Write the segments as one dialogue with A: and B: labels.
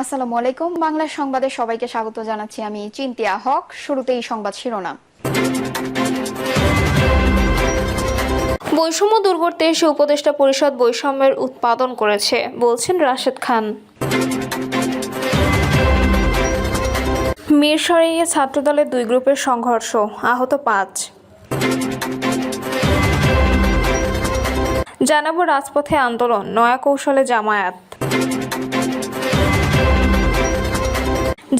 A: আসসালামু আলাইকুম। বাংলা সংবাদে সবাইকে স্বাগত জানাচ্ছি আমি চিন্তিয়া হক। শুরুতেই সংবাদ শিরোনাম।
B: বৈষম্য দূর করতে এসে উপদেষ্টা পরিষদ বৈষম্যের উৎপাদন করেছে, বলছেন রাশেদ খান। মিরসরাইয়ে ছাত্রদলের দুই গ্রুপের সংঘর্ষ, আহত পাঁচ। জানাব রাজপথে আন্দোলন, নয়া কৌশলে জামায়াত।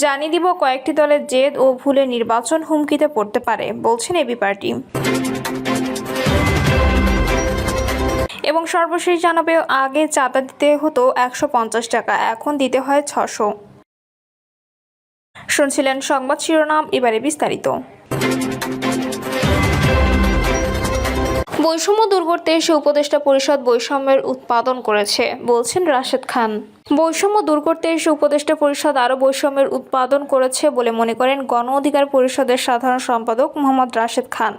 B: জানিয়ে দিব কয়েকটি দলের জেদ ও ভুলে নির্বাচন হুমকিতে পড়তে পারে, বলছেন এবি পার্টি। এবং সর্বশেষ জানাবে, আগে চাঁদা দিতে হতো একশো পঞ্চাশ টাকা, এখন দিতে হয় ছশো। শুনছিলেন সংবাদ শিরোনাম, এবারে বিস্তারিত। বৈষম্য দূর করতে এসে উপদেষ্টা পরিষদ বৈষম্যের উৎপাদন করেছে, বলছেন রাশেদ খান। বৈষম্য দূর করতে এসে উপদেষ্টা পরিষদ আরও বৈষম্যের উৎপাদন করেছে বলে মনে করেন গণ অধিকার পরিষদের সাধারণ সম্পাদক মোহাম্মদ রাশেদ খান।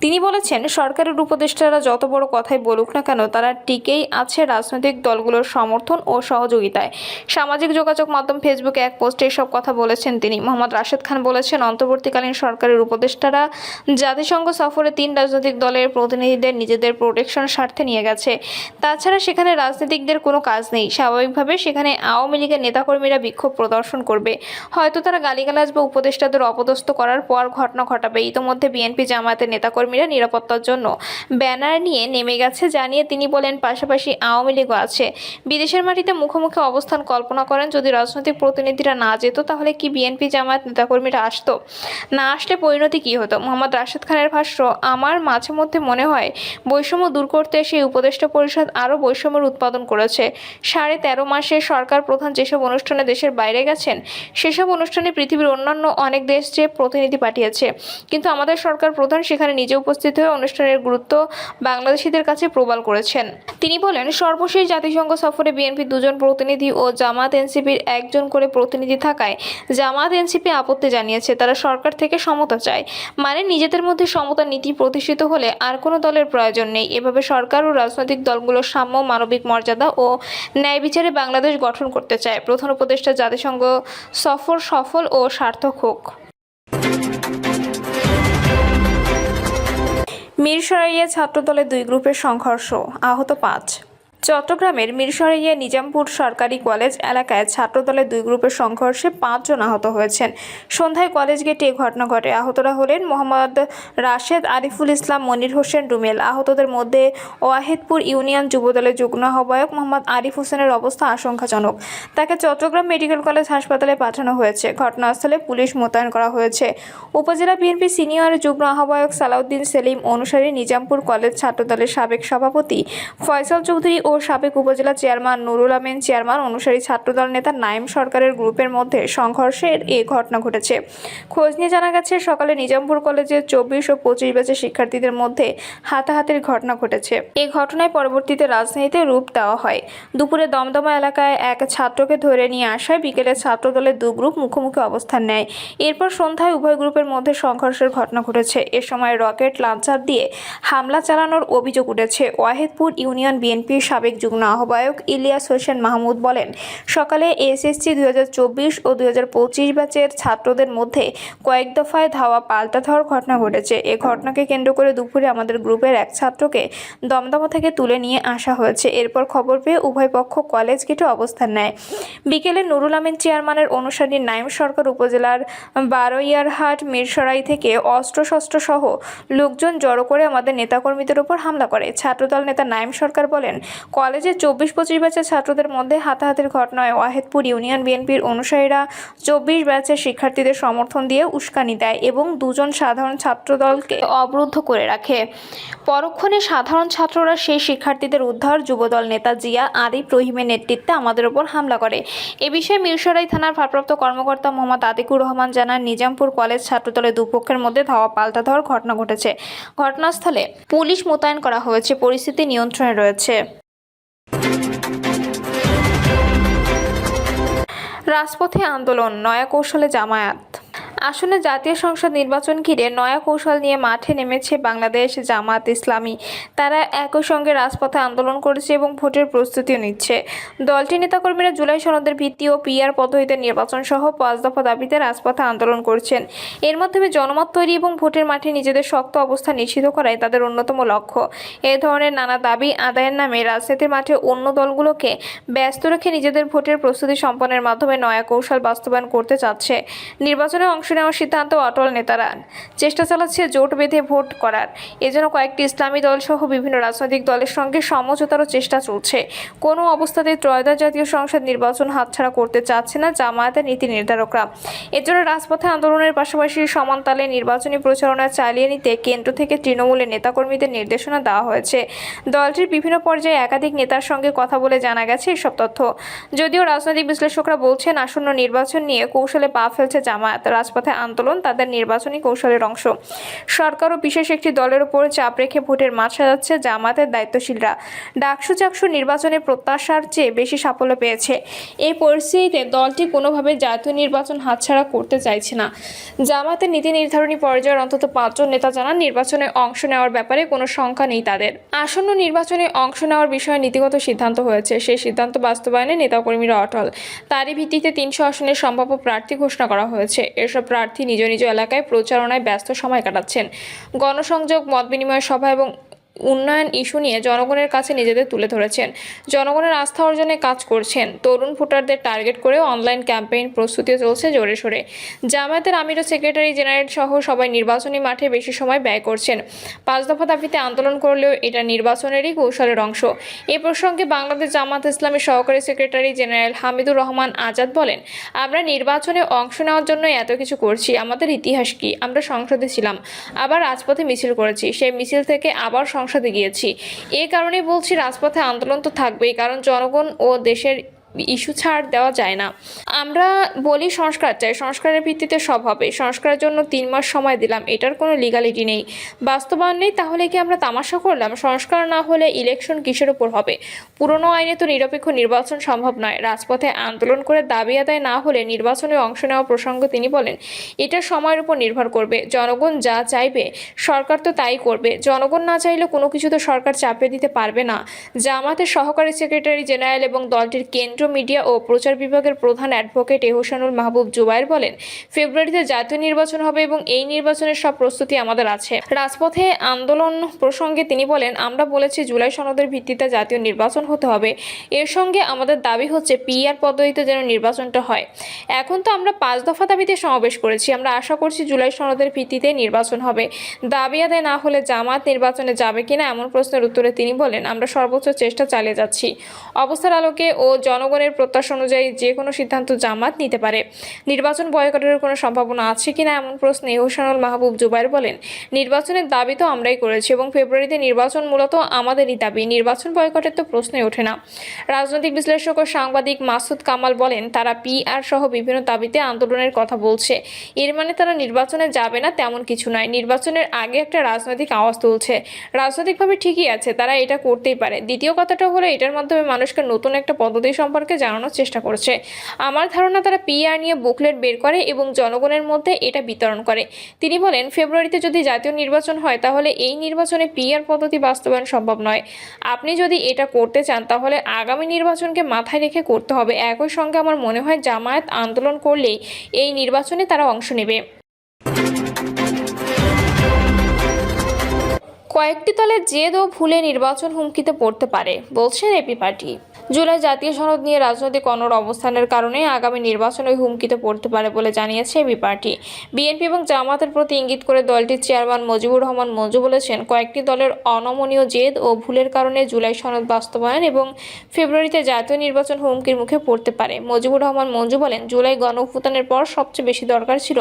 B: তিনি বলেছেন, সরকারের উপদেষ্টারা যত বড় কথাই বলুক না কেন, তারা টিকেই আছে রাজনৈতিক দলগুলোর সমর্থন ও সহযোগিতায়। সামাজিক যোগাযোগ মাধ্যম ফেসবুকে এক পোস্টে এসব কথা বলেছেন তিনি। মোহাম্মদ রাশেদ খান বলেছেন, অন্তর্বর্তীকালীন সরকারের উপদেষ্টারা জাতিসংঘ সফরে তিন রাজনৈতিক দলের প্রতিনিধিদের নিজেদের প্রোটেকশন স্বার্থে নিয়ে গেছে। তাছাড়া সেখানে রাজনীতিকদের কোনো কাজ নেই। স্বাভাবিকভাবে সেখানে আওয়ামী লীগের নেতাকর্মীরা বিক্ষোভ প্রদর্শন করবে। হয়তো তারা গালিগালাজ বা উপদেষ্টাদের অপদস্থ করার পর ঘটনা ঘটাবে। ইতোমধ্যে বিএনপি জামায়াতের নেতাকর্মীরা নিরাপত্তার জন্য ব্যানার নিয়ে নেমে গেছে জানিয়ে তিনি বলেন পাশাপাশি আওয়ামী লীগও আছে। বিদেশের মাটিতে মুখোমুখি অবস্থান কল্পনা করেন, যদি রাজনৈতিক প্রতিনিধিরা না যেত তাহলে কি বিএনপি জামায়াত নেতাকর্মীরা আসতো? না আসলে পরিণতি কি হতো? মোহাম্মদ রাশেদ খানের ভাষ্য, আমার মাঝে মধ্যে মনে হয় বৈষম্য দূর করতে সেই উপদেষ্টা পরিষদ আরও বৈষম্যের উৎপাদন করেছে। সাড়ে তেরো মাসে সরকার প্রধান যেসব অনুষ্ঠানে দেশের বাইরে গেছেন, সেসব অনুষ্ঠানে পৃথিবীর অন্যান্য অনেক দেশ যে প্রতিনিধি পাঠিয়েছে। কিন্তু আমাদের সরকার প্রধান সেখানে নিজে উপস্থিত হয়ে অনুষ্ঠানের গুরুত্ব বাংলাদেশিদের কাছে প্রবাল করেছেন। তিনি বলেন, সর্বশেষ জাতিসংঘ সফরে বিএনপি দুজন প্রতিনিধি ও জামাত এনসিপির একজন করে প্রতিনিধি থাকায় জামাত এনসিপি আপত্তি জানিয়েছে, তারা সরকার থেকে সমতা চায়। মানে নিজেদের মধ্যে সমতা নীতি প্রতিষ্ঠিত হলে আর কোনো দলের প্রয়োজন নেই। এভাবে সরকার ও রাজনৈতিক দলগুলোর সাম্য, মানবিক মর্যাদা ও ন্যায় বিচারে বাংলাদেশ গঠন করতে চায়। প্রধান উপদেষ্টা জাতিসংঘ সফর সফল ও সার্থক হোক। মিরসরাইয়ে ছাত্রদলে দুই গ্রুপের সংঘর্ষ, আহত পাঁচ। চট্টগ্রামের মিরসরাইয়ে নিজামপুর সরকারি কলেজ এলাকায় ছাত্রদলের দুই গ্রুপের সংঘর্ষে পাঁচজন আহত হয়েছেন। সন্ধ্যায় কলেজ গেটে ঘটনা ঘটে। আহতরা হলেন মোহাম্মদ রাশেদ আরিফুল ইসলাম, মনির হোসেন রুমেল। আহতদের মধ্যে ওয়াহিদপুর ইউনিয়ন যুবদলের যুগ্ম আহ্বায়ক মোহাম্মদ আরিফ হোসেনের অবস্থা আশঙ্কাজনক। তাকে চট্টগ্রাম মেডিকেল কলেজ হাসপাতালে পাঠানো হয়েছে। ঘটনাস্থলে পুলিশ মোতায়েন করা হয়েছে। উপজেলা বিএনপি সিনিয়র যুগ্ম আহ্বায়ক সালাউদ্দিন সেলিম অনুসারী নিজামপুর কলেজ ছাত্রদলের সাবেক সভাপতি ফয়সাল চৌধুরী ও সাবেক উপজেলা চেয়ারম্যান নুরুল আমিন, চেয়ারম্যান অনুসারী ছাত্রদল নেতা নাইম সরকারের গ্রুপের মধ্যে সংঘর্ষের এ ঘটনা ঘটেছে। খোঁজ নিয়ে জানা গেছে, সকালে নিজামপুর কলেজের চব্বিশ ও পঁচিশ ব্যাচের শিক্ষার্থীদের মধ্যে হাতাহাতির ঘটনা ঘটেছে। এই ঘটনায় পরবর্তীতে রাজনীতিতে রূপ দেওয়া হয়। দুপুরে দমদমা এলাকায় এক ছাত্রকে ধরে নিয়ে আসায় বিকেলে ছাত্রদলের দু গ্রুপ মুখোমুখি অবস্থান নেয়। এরপর সন্ধ্যায় উভয় গ্রুপের মধ্যে সংঘর্ষের ঘটনা ঘটেছে। এ সময় রকেট লাঞ্চার দিয়ে হামলা চালানোর অভিযোগ উঠেছে। ওয়াহিদপুর ইউনিয়ন বিএনপির সাবেক যুগ্ম আহ্বায়ক ইলিয়াস হোসেন মাহমুদ বলেন, সকালে এসএসসি দু হাজার চব্বিশ ও দু হাজার পঁচিশ ব্যাচের ছাত্রদের মধ্যে কয়েক দফায় ধাওয়া পাল্টা ধাওয়ার ঘটনা ঘটেছে। এ ঘটনাকে কেন্দ্র করে দুপুরে আমাদের গ্রুপের এক ছাত্রকে দমদমা থেকে তুলে নিয়ে আসা হয়েছে। এরপর খবর পেয়ে উভয় পক্ষ কলেজ গেটে অবস্থান নেয়। বিকেলে নুরুল আমিন চেয়ারম্যানের অনুসারী নাইম সরকার উপজেলার বারোয়ারহাট, মিরসরাই থেকে অস্ত্রশস্ত্র সহ লোকজন জড়ো করে আমাদের নেতাকর্মীদের উপর হামলা করে। ছাত্রদল নেতা নাইম সরকার বলেন কলেজে চব্বিশ পঁচিশ ব্যাচের ছাত্রদের মধ্যে হাতাহাতির ঘটনায় ওয়াহেদপুর ইউনিয়ন বিএনপির অনুসারীরা চব্বিশ ব্যাচের শিক্ষার্থীদের সমর্থন দিয়ে উস্কানি দেয় এবং দুজন সাধারণ ছাত্রদলকে অবরুদ্ধ করে রাখে। পরক্ষণে সাধারণ ছাত্ররা সেই শিক্ষার্থীদের উদ্ধার যুবদল নেতা জিয়া আরিফ রহিমের নেতৃত্বে আমাদের ওপর হামলা করে। এ বিষয়ে মিরসরাই থানার ভারপ্রাপ্ত কর্মকর্তা মোহাম্মদ আতিকুর রহমান জানান, নিজামপুর কলেজ ছাত্রদলের দুপক্ষের মধ্যে ধাওয়া পাল্টা ধাওয়ার ঘটনা ঘটেছে। ঘটনাস্থলে পুলিশ মোতায়েন করা হয়েছে, পরিস্থিতি নিয়ন্ত্রণে রয়েছে। রাজপথে আন্দোলন নয়া কৌশলে জামায়াত। আসন্ন জাতীয় সংসদ নির্বাচন ঘিরে নয়া কৌশল নিয়ে মাঠে নেমেছে বাংলাদেশ জামাত ইসলামী। তারা একই সঙ্গে রাজপথে আন্দোলন করেছে এবং ভোটের প্রস্তুতিও নিচ্ছে। দলটির নেতাকর্মীরা জুলাই সনদের ভিত্তি ও পিআর পদ্ধতিতে নির্বাচন সহ পাঁচ দফা দাবিতে রাজপথে আন্দোলন করছেন। এর মাধ্যমে জনমত তৈরি এবং ভোটের মাঠে নিজেদের শক্ত অবস্থান নিশ্চিত করাই তাদের অন্যতম লক্ষ্য। এই ধরনের নানা দাবি আদায়ের নামে রাজনীতির মাঠে অন্য দলগুলোকে ব্যস্ত রেখে নিজেদের ভোটের প্রস্তুতি সম্পন্নের মাধ্যমে নয়া কৌশল বাস্তবায়ন করতে চাচ্ছে। নির্বাচনে অংশ নেওয়ার সিদ্ধান্ত অটল নেতারা। চেষ্টা চালাচ্ছে জোট বেঁধে ভোট করার। এজন্য কয়েকটি ইসলামী দল সহ বিভিন্ন রাজনৈতিক দলের সঙ্গে সমঝোতারও চেষ্টা চলছে। কোনো অবস্থাতে ত্রয়োদশ জাতীয় সংসদ নির্বাচন হাতছাড়া করতে চাচ্ছে না জামায়াতের নীতি নির্ধারকরা। এজন্য রাজপথে আন্দোলনের পাশাপাশি সমান তালে নির্বাচনী প্রচারণা চালিয়ে নিতে কেন্দ্র থেকে তৃণমূলের নেতাকর্মীদের নির্দেশনা দেওয়া হয়েছে। দলটির বিভিন্ন পর্যায়ে একাধিক নেতার সঙ্গে কথা বলে জানা গেছে এসব তথ্য। যদিও রাজনৈতিক বিশ্লেষকরা বলছেন, আসন্ন নির্বাচন নিয়ে কৌশলে পা ফেলছে জামায়াত। রাজপথে আন্দোলন তাদের নির্বাচনী কৌশলের অংশ। সরকারও বিশেষ একটি দলের উপর চাপ রেখে ভোটের মাঠ সাজাচ্ছে জামাতের দায়িত্বশীলরা। ডাকসু চাকসু নির্বাচনে প্রত্যাশার চেয়ে বেশি সাফল্য পেয়েছে। এই পরিস্থিতিতে দলটি কোনোভাবে জাতীয় নির্বাচন হাতছাড়া করতে চাইছে না। জামাতের নীতি নির্ধারণী পর্যায়ের অন্তত পাঁচজন নেতা জানান নির্বাচনে অংশ নেওয়ার ব্যাপারে কোনো সংখ্যা নেই তাদের। আসন্ন নির্বাচনে অংশ নেওয়ার বিষয়ে নীতিগত সিদ্ধান্ত হয়েছে। সেই সিদ্ধান্ত বাস্তবায়নে নেতাকর্মীরা অটল। তারই ভিত্তিতে তিনশো আসনের সম্ভাব্য প্রার্থী ঘোষণা করা হয়েছে। এসব প্রার্থী নিজ নিজ এলাকায় প্রচারণায় ব্যস্ত সময় কাটাচ্ছেন। গণসংযোগ মত বিনিময় সভা এবং উন্নয়ন ইস্যু নিয়ে জনগণের কাছে নিজেদের তুলে ধরেছেন। জনগণের আস্থা অর্জনে কাজ করছেন। তরুণ ভোটারদের টার্গেট করে অনলাইন ক্যাম্পেইন প্রস্তুতিও চলছে জোরে সোরে। জামায়াতের আমির ও সেক্রেটারি জেনারেল সহ সবাই নির্বাচনী মাঠে বেশি সময় ব্যয় করছেন। পাঁচ দফা দাবিতে আন্দোলন করলেও এটা নির্বাচনেরই কৌশলের অংশ। এ প্রসঙ্গে বাংলাদেশ জামাত ইসলামের সহকারী সেক্রেটারি জেনারেল হামিদুর রহমান আজাদ বলেন, আমরা নির্বাচনে অংশ নেওয়ার জন্য এত কিছু করছি। আমাদের ইতিহাস কি? আমরা সংসদে ছিলাম, আবার রাজপথে মিছিল করেছি। সেই মিছিল থেকে আবার সংসদে গিয়েছি। এ কারণেই বলছি রাজপথে আন্দোলন তো থাকবেই কারণ জনগণ ও দেশের ইস্যু ছাড় দেওয়া যায় না। আমরা বলি সংস্কার চাই সংস্কারের ভিত্তিতে সব হবে। সংস্কারের জন্য তিন মাস সময় দিলাম, এটার কোনো লিগালিটি নেই। বাস্তবায়ন নেই, তাহলে কি আমরা তামাশা করলাম? সংস্কার না হলে ইলেকশন কিসের উপর হবে? পুরনো আইনে তো নিরপেক্ষ নির্বাচন সম্ভব নয়। রাজপথে আন্দোলন করে দাবি আদায় না হলে নির্বাচনে অংশ নেওয়া প্রসঙ্গ তিনি বলেন, এটা সময়ের উপর নির্ভর করবে। জনগণ যা চাইবে, সরকার তো তাই করবে। জনগণ না চাইলে কোনো কিছু তো সরকার চাপিয়ে দিতে পারবে না। জামাতের সহকারী সেক্রেটারি জেনারেল এবং দলটির কেন্দ্র মিডিয়া ও প্রচার বিভাগের প্রধান অ্যাডভোকেট এহসানুল মাহবুব জুবাইর বলেন, ফেব্রুয়ারিতে জাতীয় নির্বাচন হবে এবং এই নির্বাচনের সব প্রস্তুতি আমাদের আছে। রাজপথে আন্দোলন প্রসঙ্গে তিনি বলেন, আমরা বলেছি জুলাই সনদের ভিত্তিতে জাতীয় নির্বাচন হতে হবে। এর সঙ্গে আমাদের দাবি হচ্ছে পিআর পদ্ধতিতে যেন নির্বাচনটা হয়। এখন তো আমরা পাঁচ দফা দাবিতে সমাবেশ করেছি। আমরা আশা করছি জুলাই সনদের ভিত্তিতে নির্বাচন হবে। দাবি আদায় না হলে জামাত নির্বাচনে যাবে কিনা এমন প্রশ্নের উত্তরে তিনি বলেন, আমরা সর্বোচ্চ চেষ্টা চালিয়ে যাচ্ছি। অবস্থার আলোকে ও জনগণের প্রত্যাশা অনুযায়ী যে কোনো সিদ্ধান্ত জামাত নিতে পারে। নির্বাচন বয়কটের কোনো সম্ভাবনা আছে কিনা এমন প্রশ্নে হোসানুল মাহবুব জুবাইর বলেন, নির্বাচনের দাবি তো আমরাই করেছি এবং ফেব্রুয়ারিতে নির্বাচন মূলত আমাদেরই দাবি, নির্বাচন বয়কটের তো প্রশ্নই ওঠে না। রাজনৈতিক বিশ্লেষক ও সাংবাদিক মাসুদ কামাল বলেন, তারা পিআর সহ বিভিন্ন দাবিতে আন্দোলনের কথা বলছে। এর মানে তারা নির্বাচনে যাবে না তেমন কিছু নয়। নির্বাচনের আগে একটা রাজনৈতিক আওয়াজ তুলছে। রাজনৈতিকভাবে ঠিকই আছে, তারা এটা করতেই পারে। দ্বিতীয় কথাটা হলো, এটার মাধ্যমে মানুষকে নতুন একটা পদ্ধতি সম্পর্কে জানানোর চেষ্টা করছে। আমার ধারণা, তারা পিআর নিয়ে বুকলেট বের করে এবং জনগণের মধ্যে এটা বিতরণ করে। তিনি বলেন, ফেব্রুয়ারিতে যদি জাতীয় নির্বাচন হয়, তাহলে এই নির্বাচনে পিআর পদ্ধতি বাস্তবায়ন সম্ভব নয়। আপনি যদি এটা করতে চান, তাহলে আগামী নির্বাচনকে মাথায় রেখে করতে হবে। একই সঙ্গে আমার মনে হয়, জামায়াত আন্দোলন করলেই এই নির্বাচনে তারা অংশ নেবে। কয়েকটি দলের জেদ ও ভুলে নির্বাচন হুমকিতে পড়তে পারে, বলছেন এপি পার্টি। জুলাই জাতীয় সনদ নিয়ে রাজনৈতিক অনর অবস্থানের কারণে আগামী নির্বাচনে হুমকিতে পড়তে পারে বলে জানিয়েছে এবি পার্টি। বিএনপি এবং জামাতের প্রতি ইঙ্গিত করে দলটির চেয়ারম্যান মুজিবুর রহমান মঞ্জু বলেছেন, কয়েকটি দলের অনমনীয় জেদ ও ভুলের কারণে জুলাই সনদ বাস্তবায়ন এবং ফেব্রুয়ারিতে জাতীয় নির্বাচন হুমকির মুখে পড়তে পারে। মুজিবুর রহমান মঞ্জু বলেন, জুলাই গণ অভ্যুত্থানের পর সবচেয়ে বেশি দরকার ছিল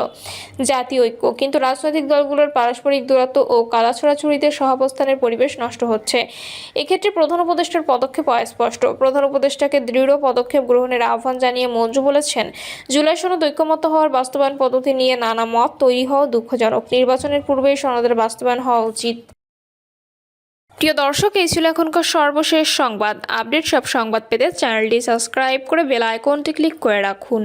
B: জাতীয় ঐক্য, কিন্তু রাজনৈতিক দলগুলোর পারস্পরিক দূরত্ব ও কালাছড়াছড়িতে সহাবস্থানের পরিবেশ নষ্ট হচ্ছে। এক্ষেত্রে প্রধান উপদেষ্টার পদক্ষেপ অস্পষ্ট। প্রধান উপদেষ্টাকে দৃঢ় পদক্ষেপ গ্রহণের আহ্বান জানিয়ে মঞ্জু বলেছেন, জুলাই সনদ ঐক্যমত হওয়ার বাস্তবায়ন পদ্ধতি নিয়ে নানা মত তৈরি হওয়া দুঃখজনক। নির্বাচনের পূর্বেই সনদের বাস্তবায়ন হওয়া উচিত। প্রিয় দর্শক, এই ছিল এখনকার সর্বশেষ সংবাদ। আপডেট সব সংবাদ পেতে চ্যানেলটি সাবস্ক্রাইব করে বেল আইকনটি ক্লিক করে রাখুন।